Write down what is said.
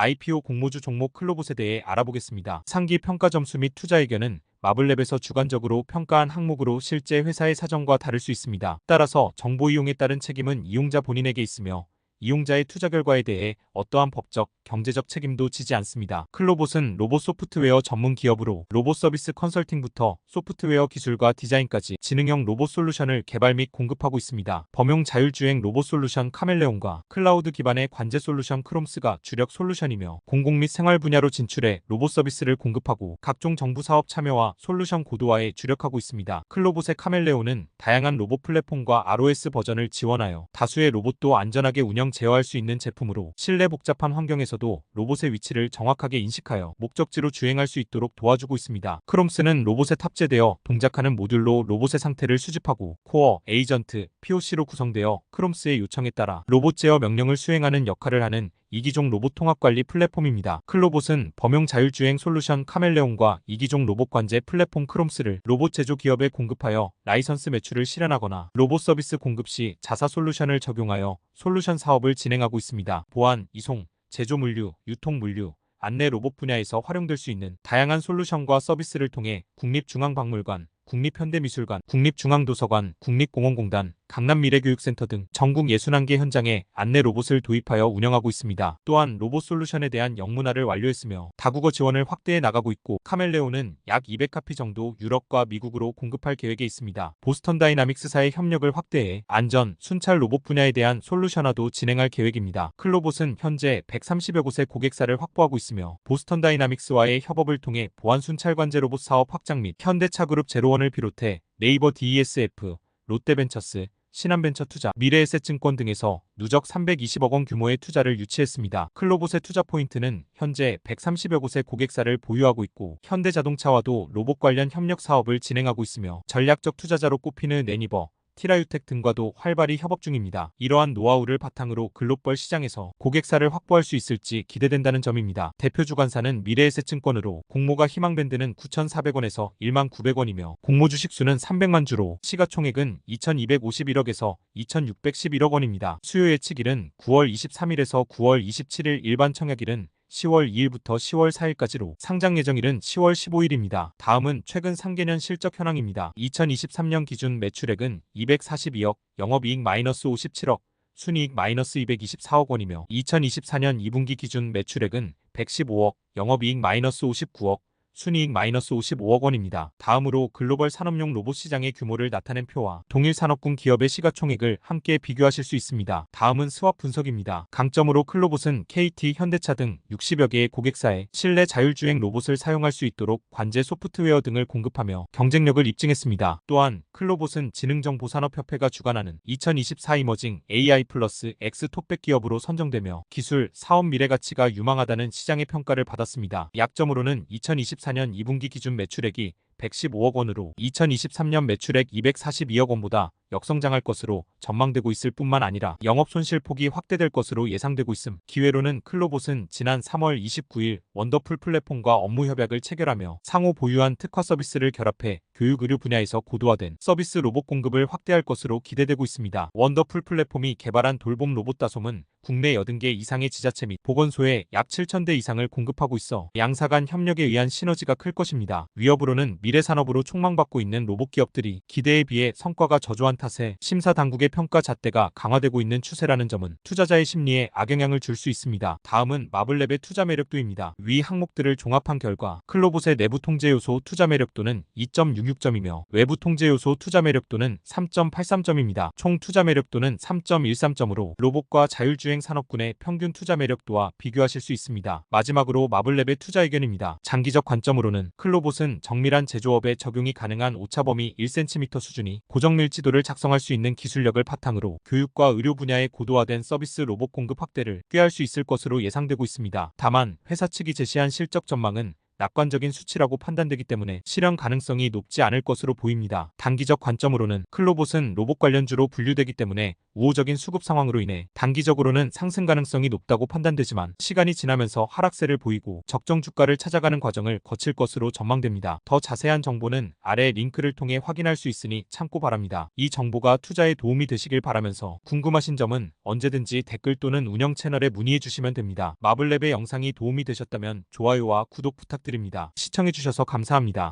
IPO 공모주 종목 클로봇에 대해 알아보겠습니다. 상기 평가 점수 및 투자 의견은 마블랩에서 주관적으로 평가한 항목으로 실제 회사의 사정과 다를 수 있습니다. 따라서 정보 이용에 따른 책임은 이용자 본인에게 있으며 이용자의 투자 결과에 대해 어떠한 법적, 경제적 책임도 지지 않습니다. 클로봇은 로봇 소프트웨어 전문 기업으로 로봇 서비스 컨설팅부터 소프트웨어 기술과 디자인까지 지능형 로봇 솔루션을 개발 및 공급하고 있습니다. 범용 자율주행 로봇 솔루션 카멜레온과 클라우드 기반의 관제 솔루션 크롬스가 주력 솔루션이며 공공 및 생활 분야로 진출해 로봇 서비스를 공급하고 각종 정부 사업 참여와 솔루션 고도화에 주력하고 있습니다. 클로봇의 카멜레온은 다양한 로봇 플랫폼과 ROS 버전을 지원하여 다수의 로봇도 안전하게 운영 제어할 수 있는 제품으로 실내 복잡한 환경에서도 로봇의 위치를 정확하게 인식하여 목적지로 주행할 수 있도록 도와주고 있습니다. 크롬스는 로봇에 탑재되어 동작하는 모듈로 로봇의 상태를 수집하고 코어, 에이전트, POC로 구성되어 크롬스의 요청에 따라 로봇 제어 명령을 수행하는 역할을 하는 이기종 로봇 통합 관리 플랫폼입니다. 클로봇은 범용 자율주행 솔루션 카멜레온과 이기종 로봇 관제 플랫폼 크롬스를 로봇 제조 기업에 공급하여 라이선스 매출을 실현하거나 로봇 서비스 공급 시 자사 솔루션을 적용하여 솔루션 사업을 진행하고 있습니다. 보안, 이송, 제조 물류, 유통 물류, 안내 로봇 분야에서 활용될 수 있는 다양한 솔루션과 서비스를 통해 국립중앙박물관, 국립현대미술관, 국립중앙도서관, 국립공원공단, 강남 미래교육센터 등 전국 61개 현장에 안내 로봇을 도입하여 운영하고 있습니다. 또한 로봇 솔루션에 대한 영문화를 완료했으며 다국어 지원을 확대해 나가고 있고 카멜레온은 약 200카피 정도 유럽과 미국으로 공급할 계획에 있습니다. 보스턴 다이나믹스사의 협력을 확대해 안전, 순찰 로봇 분야에 대한 솔루션화도 진행할 계획입니다. 클로봇은 현재 130여 곳의 고객사를 확보하고 있으며 보스턴 다이나믹스와의 협업을 통해 보안 순찰 관제 로봇 사업 확장 및 현대차그룹 제로원을 비롯해 네이버 DESF, 롯데벤처스, 신한벤처투자, 미래에셋증권 등에서 누적 320억 원 규모의 투자를 유치했습니다. 클로봇의 투자 포인트는 현재 130여 곳의 고객사를 보유하고 있고 현대자동차와도 로봇 관련 협력 사업을 진행하고 있으며 전략적 투자자로 꼽히는 네니버, 티라유텍 등과도 활발히 협업 중입니다. 이러한 노하우를 바탕으로 글로벌 시장에서 고객사를 확보할 수 있을지 기대된다는 점입니다. 대표 주관사는 미래에셋증권으로 공모가 희망밴드는 9,400원에서 1만 900원이며 공모 주식 수는 300만 주로 시가총액은 2,251억에서 2,611억 원입니다. 수요 예측일은 9월 23일에서 9월 27일 일반 청약일은 10월 2일부터 10월 4일까지로 상장 예정일은 10월 15일입니다. 다음은 최근 상계년 실적 현황입니다. 2023년 기준 매출액은 242억, 영업이익 마이너스 57억, 순이익 마이너스 224억 원이며 2024년 2분기 기준 매출액은 115억, 영업이익 마이너스 59억, 순이익 마이너스 55억 원입니다. 다음으로 글로벌 산업용 로봇 시장의 규모를 나타낸 표와 동일 산업군 기업의 시가총액을 함께 비교하실 수 있습니다. 다음은 스왑 분석입니다. 강점으로 클로봇은 KT, 현대차 등 60여 개의 고객사에 실내 자율주행 로봇을 사용할 수 있도록 관제 소프트웨어 등을 공급하며 경쟁력을 입증했습니다. 또한 클로봇은 지능정보산업협회가 주관하는 2024 이머징 AI 플러스 X 톱백 기업으로 선정되며 기술, 사업 미래 가치가 유망하다는 시장의 평가를 받았습니다. 약점으로는 2024년 2분기 기준 매출액이 115억 원으로 2023년 매출액 242억 원보다 역성장할 것으로 전망되고 있을 뿐만 아니라 영업 손실 폭이 확대될 것으로 예상되고 있음. 기회로는 클로봇은 지난 3월 29일 원더풀 플랫폼과 업무 협약을 체결하며 상호 보유한 특화 서비스를 결합해 교육 의료 분야에서 고도화된 서비스 로봇 공급을 확대할 것으로 기대되고 있습니다. 원더풀 플랫폼이 개발한 돌봄 로봇 다솜은 국내 80개 이상의 지자체 및 보건소에 약 7,000대 이상을 공급하고 있어 양사 간 협력에 의한 시너지가 클 것입니다. 위협으로는 미래 산업으로 촉망받고 있는 로봇 기업들이 기대에 비해 성과가 저조한 탓에 심사 당국의 평가 잣대가 강화되고 있는 추세라는 점은 투자자의 심리에 악영향을 줄 수 있습니다. 다음은 마블랩의 투자 매력도입니다. 위 항목들을 종합한 결과 클로봇의 내부 통제 요소 투자 매력도는 2.66점이며 외부 통제 요소 투자 매력도는 3.83점입니다. 총 투자 매력도는 3.13점으로 로봇과 자율주행 산업군의 평균 투자 매력 도와 비교하실 수 있습니다. 마지막으로 마블랩의 투자 의견입니다. 장기적 관점으로는 클로봇은 정밀한 제조업에 적용이 가능한 오차 범위 1cm 수준이 고정 밀지도를 작성할 수 있는 기술력을 바탕으로 교육과 의료 분야의 고도화된 서비스 로봇 공급 확대를 꾀할 수 있을 것으로 예상되고 있습니다. 다만 회사 측이 제시한 실적 전망은 낙관적인 수치라고 판단되기 때문에 실현 가능성이 높지 않을 것으로 보입니다. 단기적 관점으로는 클로봇은 로봇 관련주로 분류되기 때문에 우호적인 수급 상황으로 인해 단기적으로는 상승 가능성이 높다고 판단되지만 시간이 지나면서 하락세를 보이고 적정 주가를 찾아가는 과정을 거칠 것으로 전망됩니다. 더 자세한 정보는 아래 링크를 통해 확인할 수 있으니 참고 바랍니다. 이 정보가 투자에 도움이 되시길 바라면서 궁금하신 점은 언제든지 댓글 또는 운영 채널에 문의해 주시면 됩니다. 마블랩의 영상이 도움이 되셨다면 좋아요와 구독 부탁드립니다. 시청해주셔서 감사합니다.